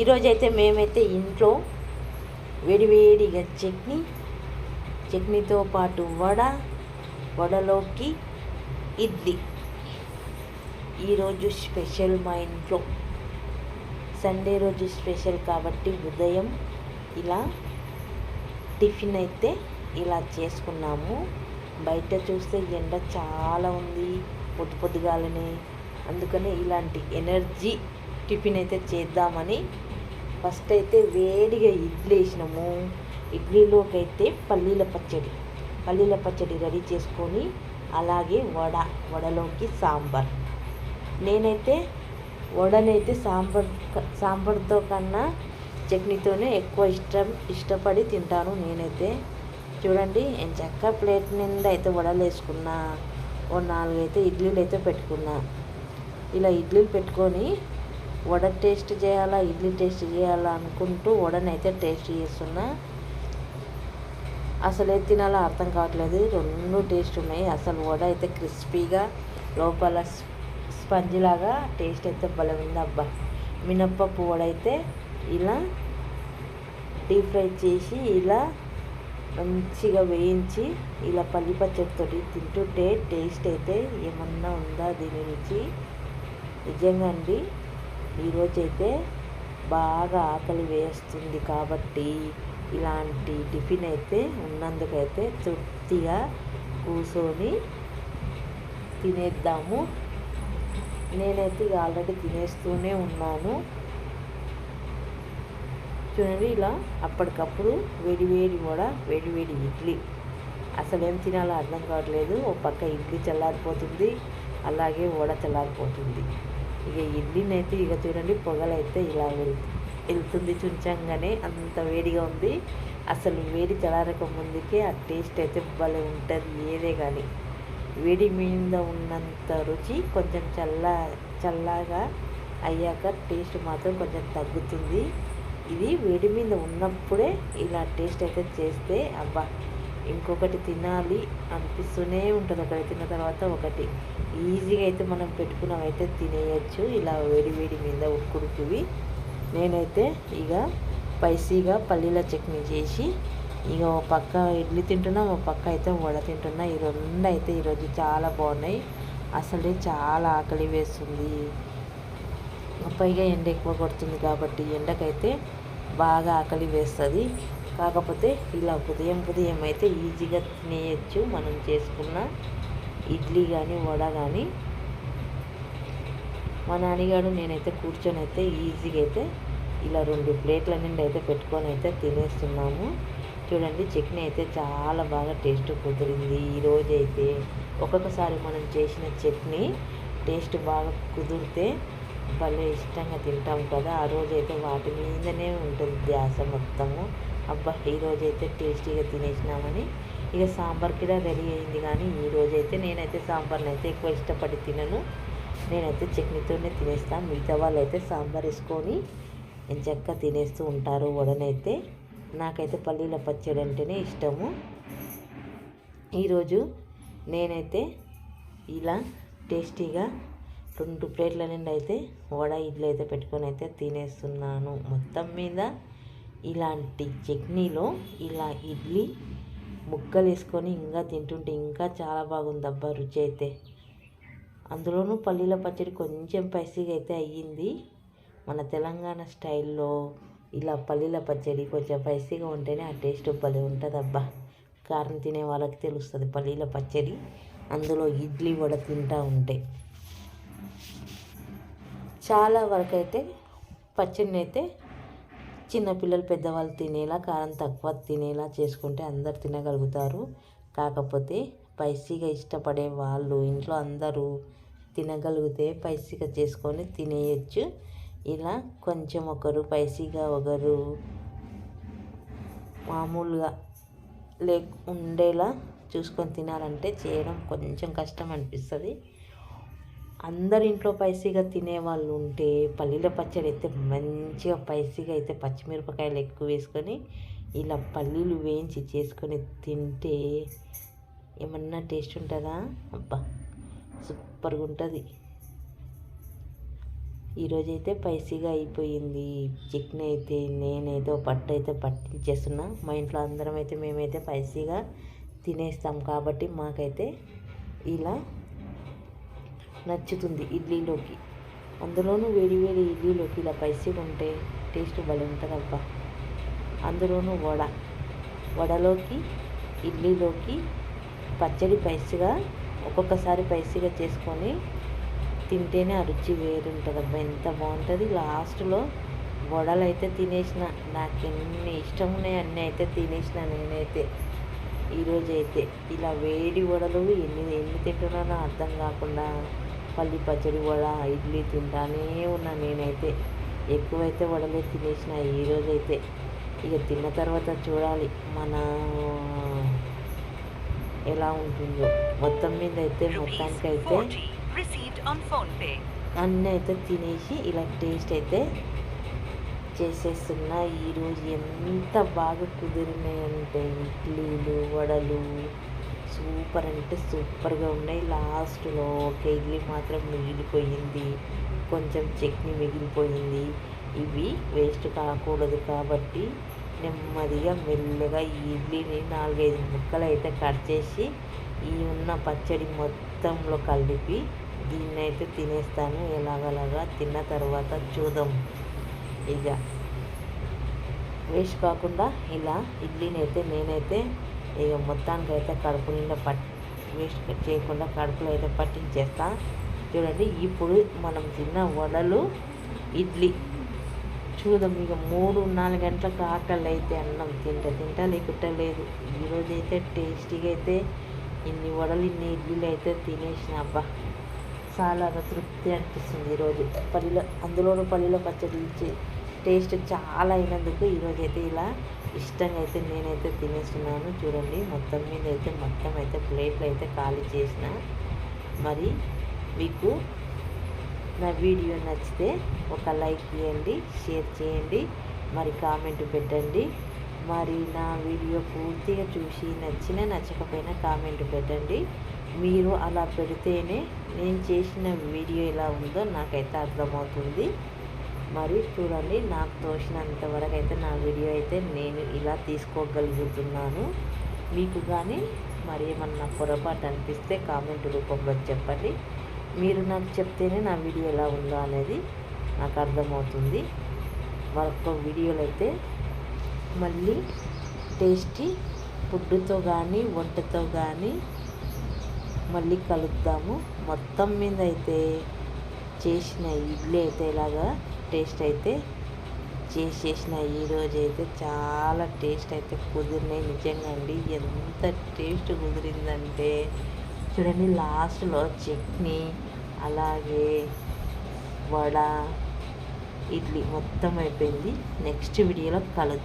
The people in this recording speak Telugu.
ఈరోజైతే మేమైతే ఇంట్లో వేడివేడిగా చట్నీ చట్నీతో పాటు వడ వడలోకి ఇడ్లీ. ఈరోజు స్పెషల్ మా ఇంట్లో. సండే రోజు స్పెషల్ కాబట్టి ఉదయం ఇలా టిఫిన్ అయితే ఇలా చేసుకున్నాము. బయట చూస్తే ఎండ చాలా ఉంది పొద్దు పొద్దుగాలనే. అందుకని ఇలాంటి ఎనర్జీ టిఫిన్ అయితే చేద్దామని ఫస్ట్ అయితే వేడిగా ఇడ్లీ వేసినాము ఇడ్లీలోకి అయితే పల్లీల పచ్చడి. పల్లీల పచ్చడి రెడీ చేసుకొని అలాగే వడ వడలోకి సాంబార్. నేనైతే వడనైతే సాంబార్ సాంబార్తో కన్నా చట్నీతోనే ఎక్కువ ఇష్టం ఇష్టపడి తింటాను నేనైతే. చూడండి నేను చక్క ప్లేట్ నిండా అయితే వడలు వేసుకున్నా ఓ నాలుగు అయితే ఇడ్లీలు అయితే పెట్టుకున్నా. ఇలా ఇడ్లీలు పెట్టుకొని వడ టేస్ట్ చేయాలా ఇడ్లీ టేస్ట్ చేయాలా అనుకుంటూ వడనైతే టేస్ట్ చేస్తున్నా. అసలు ఏది తినాలో అర్థం కావట్లేదు. రెండు టేస్ట్ ఉన్నాయి. అసలు వడ అయితే క్రిస్పీగా లోపల స్పంజిలాగా టేస్ట్ అయితే భలే ఉంది అబ్బా. మినప్పప్పు వడ అయితే ఇలా డీప్ ఫ్రై చేసి ఇలా మంచిగా వేయించి ఇలా పల్లి పచ్చడితోటి తింటుంటే టేస్ట్ అయితే ఏమన్నా ఉందా దీని రుచి? నిజంగా అండి. ఈరోజైతే బాగా ఆకలి వేస్తుంది కాబట్టి ఇలాంటి టిఫిన్ అయితే ఉన్నందుకైతే తృప్తిగా కూర్చొని తినేద్దాము. నేనైతే ఆల్రెడీ తినేస్తూనే ఉన్నాను. చూడండి ఇలా అప్పటికప్పుడు వేడివేడి కూడా వేడివేడి ఇడ్లీ. అసలు ఏం తినాలో అర్థం కావట్లేదు. ఒక పక్క ఇడ్లీ చల్లారిపోతుంది అలాగే వడ చల్లారిపోతుంది. ఇక ఎండినైతే ఇక చూడండి పొగలైతే ఇలా వెళ్తుంది చుంచంగానే అంత వేడిగా ఉంది. అసలు వేడి చల్లారక ముందుకే ఆ టేస్ట్ అయితే భలే ఉంటుంది ఏదే కానీ వేడి మీద ఉన్నంత రుచి కొంచెం చల్ల చల్లగా అయ్యాక టేస్ట్ మాత్రం కొంచెం తగ్గుతుంది. ఇది వేడి మీద ఉన్నప్పుడే ఇలా టేస్ట్ అయితే చేస్తే అబ్బా! ఇంకొకటి తినాలి అనిపిస్తూనే ఉంటుంది. ఒకటి తిన్న తర్వాత ఒకటి. ఈజీగా అయితే మనం పెట్టుకున్నవైతే తినేయచ్చు. ఇలా వేడి వేడి మీద ఉక్కుడుకువి నేనైతే ఇక స్పైసీగా పల్లీల చట్నీ చేసి ఇక ఒక పక్క ఇడ్లీ తింటున్నా ఒక పక్క అయితే వడ తింటున్నా. ఈ రెండు అయితే ఈరోజు చాలా బాగున్నాయి. అసలే చాలా ఆకలి వేస్తుంది. పైగా ఎండ ఎక్కువ కొడుతుంది కాబట్టి ఎండకైతే బాగా ఆకలి వేస్తుంది. కాకపోతే ఇలా ఉదయం ఉదయం అయితే ఈజీగా తినేయచ్చు. మనం చేసుకున్న ఇడ్లీ కానీ వడ కానీ మా నాన్నగాడు నేనైతే కూర్చొని అయితే ఈజీగా అయితే ఇలా రెండు ప్లేట్ల నిండి అయితే పెట్టుకొని అయితే తినేస్తున్నాము. చూడండి చట్నీ అయితే చాలా బాగా టేస్ట్ కుదిరింది. ఈరోజు అయితే ఒక్కొక్కసారి మనం చేసిన చట్నీ టేస్ట్ బాగా కుదిరితే భలే ఇష్టంగా తింటాం కదా. ఆ రోజు అయితే వాటి మీదనే ఉంటుంది ధ్యాస మొత్తము. అబ్బా ఈరోజు అయితే టేస్టీగా తినేసినామని. ఇక సాంబార్ కూడా రెడీ అయింది కానీ ఈరోజైతే నేనైతే సాంబార్ని అయితే ఎక్కువ ఇష్టపడి తినను. నేనైతే చట్నీతోనే తినేస్తాను మిగతా వాళ్ళు అయితే సాంబార్ వేసుకొని చక్కగా తినేస్తూ ఉంటారు వడనైతే. నాకైతే పల్లీల పచ్చడి అంటేనే ఇష్టము. ఈరోజు నేనైతే ఇలా టేస్టీగా రెండు ప్లేట్ల నుండి అయితే వడ ఇడ్లీ అయితే పెట్టుకొని అయితే తినేస్తున్నాను. మొత్తం మీద ఇలాంటి చట్నీలో ఇలా ఇడ్లీ ముక్కలు వేసుకొని ఇంకా తింటుంటే ఇంకా చాలా బాగుంది అబ్బా రుచి అయితే అందులోనూ పల్లీల పచ్చడి కొంచెం పైసీగా అయితే అయ్యింది. మన తెలంగాణ స్టైల్లో ఇలా పల్లీల పచ్చడి కొంచెం స్పైసీగా ఉంటేనే ఆ టేస్ట్ భలే ఉంటుంది అబ్బా కారం తినే వాళ్ళకి తెలుస్తుంది పల్లీల పచ్చడి అందులో ఇడ్లీ వడ తింటూ ఉంటే. చాలా వరకు అయితే పచ్చడిని అయితే చిన్నపిల్లలు పెద్దవాళ్ళు తినేలా కారం తక్కువ తినేలా చేసుకుంటే అందరు తినగలుగుతారు. కాకపోతే స్పైసీగా ఇష్టపడే వాళ్ళు ఇంట్లో అందరూ తినగలిగితే స్పైసీగా చేసుకొని తినేయచ్చు. ఇలా కొంచెం ఒకరు స్పైసీగా ఒకరు మామూలుగా లే ఉండేలా చూసుకొని తినాలంటే చేయడం కొంచెం కష్టం అనిపిస్తుంది. అందరి ఇంట్లో స్పైసీగా తినే వాళ్ళు ఉంటే పల్లీల పచ్చడి అయితే మంచిగా స్పైసీగా అయితే పచ్చిమిరపకాయలు ఎక్కువ వేసుకొని ఇలా పల్లీలు వేయించి చేసుకొని తింటే ఏమన్నా టేస్ట్ ఉంటుందా? అబ్బా సూపర్గా ఉంటుంది ఈరోజైతే పైసీగా అయిపోయింది. చికెన్ అయితే నేనైతే పట్టు అయితే పట్టించేస్తున్నా. మా ఇంట్లో అందరం అయితే మేమైతే పైసీగా తినేస్తాం కాబట్టి మాకైతే ఇలా నచ్చుతుంది ఇడ్లీలోకి. అందులోనూ వేడి వేడి ఇడ్లీలోకి ఇలా పైసీగా ఉంటే టేస్ట్ భలే ఉంటుంది అబ్బా అందులోనూ వడ. వడలోకి ఇడ్లీలోకి పచ్చడి పైసీగా ఒక్కొక్కసారి పైసీగా చేసుకొని తింటేనే ఆ రుచి వేరుంటుంది అబ్బా ఎంత బాగుంటుంది. లాస్ట్లో వడలు అయితే తినేసిన నాకు ఎన్ని ఇష్టం ఉన్నాయి అన్నీ అయితే తినేసిన నేనైతే. ఈరోజు అయితే ఇలా వేడి వడలు ఎన్ని ఎన్ని తింటున్నానో అర్థం కాకుండా పల్లి పచ్చడి వడ ఇడ్లీ తింటానే ఉన్నా నేనైతే. ఎక్కువైతే వడలే తినేసిన ఈరోజు అయితే ఇక తిన్న తర్వాత చూడాలి మన ఎలా ఉంటుందో. మొత్తం మీద అయితే మొత్తానికైతే అన్నీ అయితే తినేసి ఇలా టేస్ట్ అయితే చేసేస్తున్నా. ఈరోజు ఎంత బాగా కుదిరినాయంటే ఇడ్లీలు వడలు సూపర్ అంటే సూపర్గా ఉన్నాయి. లాస్ట్లో ఒక ఇడ్లీ మాత్రం మిగిలిపోయింది. కొంచెం చట్నీ మిగిలిపోయింది. ఇవి వేస్ట్ కాకూడదు కాబట్టి నెమ్మదిగా మెల్లగా ఈ ఇడ్లీని నాలుగైదు ముక్కలు అయితే కట్ చేసి ఈ ఉన్న పచ్చడి మొత్తంలో కలిపి దీన్ని అయితే తినేస్తాను. ఎలాగలాగా తిన్న తర్వాత చూద్దాం. ఇక వేస్ట్ కాకుండా ఇలా ఇడ్లీని అయితే నేనైతే ఇక మొత్తానికి అయితే కడుపు నిండా పట్ వేస్ట్ చేయకుండా కడుపులో అయితే పట్టించేస్తా. చూడండి ఇప్పుడు మనం తిన్న వడలు ఇడ్లీ. చూద్దాం ఇక మూడు నాలుగు గంటలకు ఆకలి అయితే అన్నం తింటా తింటా లేకుంటా లేదు. ఈరోజు అయితే టేస్టీగా అయితే ఇన్ని వడలు ఇన్ని ఇడ్లీలు అయితే తినేసిన అబ్బా. చాలా తృప్తి అనిపిస్తుంది ఈరోజు. పల్లిలో అందులోనూ పల్లీలో పచ్చడి ఇచ్చి టేస్ట్ చాలా అయినందుకు ఈరోజు అయితే ఇలా ఇష్టంగా అయితే నేనైతే తినేస్తున్నాను. చూడండి మొత్తం మీద అయితే మొత్తం అయితే ప్లేట్లు అయితే ఖాళీ చేసిన. మరి మీకు నా వీడియో నచ్చితే ఒక లైక్ ఇవ్వండి షేర్ చేయండి మరి కామెంట్ పెట్టండి. మరి నా వీడియో పూర్తిగా చూసి నచ్చిన నచ్చకపోయినా కామెంట్ పెట్టండి. మీరు అలా పెడితేనే నేను చేసిన వీడియో ఎలా ఉందో నాకైతే అర్థమవుతుంది. మరి చూడండి నాకు తోచినంత వరకు అయితే నా వీడియో అయితే నేను ఇలా తీసుకోగలుగుతున్నాను. మీకు కానీ మరి ఏమన్నా పొరపాటు అనిపిస్తే కామెంట్ రూపంలో చెప్పండి. మీరు నాకు చెప్తేనే నా వీడియో ఎలా ఉందో అనేది నాకు అర్థమవుతుంది. మరొక వీడియోలు అయితే మళ్ళీ టేస్టీ ఫుడ్తో కానీ వంటతో కానీ మళ్ళీ కలుద్దాము. మొత్తం మీద అయితే చేసిన ఇడ్లీ అయితే ఇలాగా టేస్ట్ అయితే చేసేసిన ఈరోజు అయితే చాలా టేస్ట్ అయితే కుదిరినాయి. నిజంగా అండి ఎంత టేస్ట్ కుదిరిందంటే చూడండి లాస్ట్లో చట్నీ అలాగే వడ ఇడ్లీ మొత్తం అయిపోయింది. నెక్స్ట్ వీడియోలో కలుద్దాం.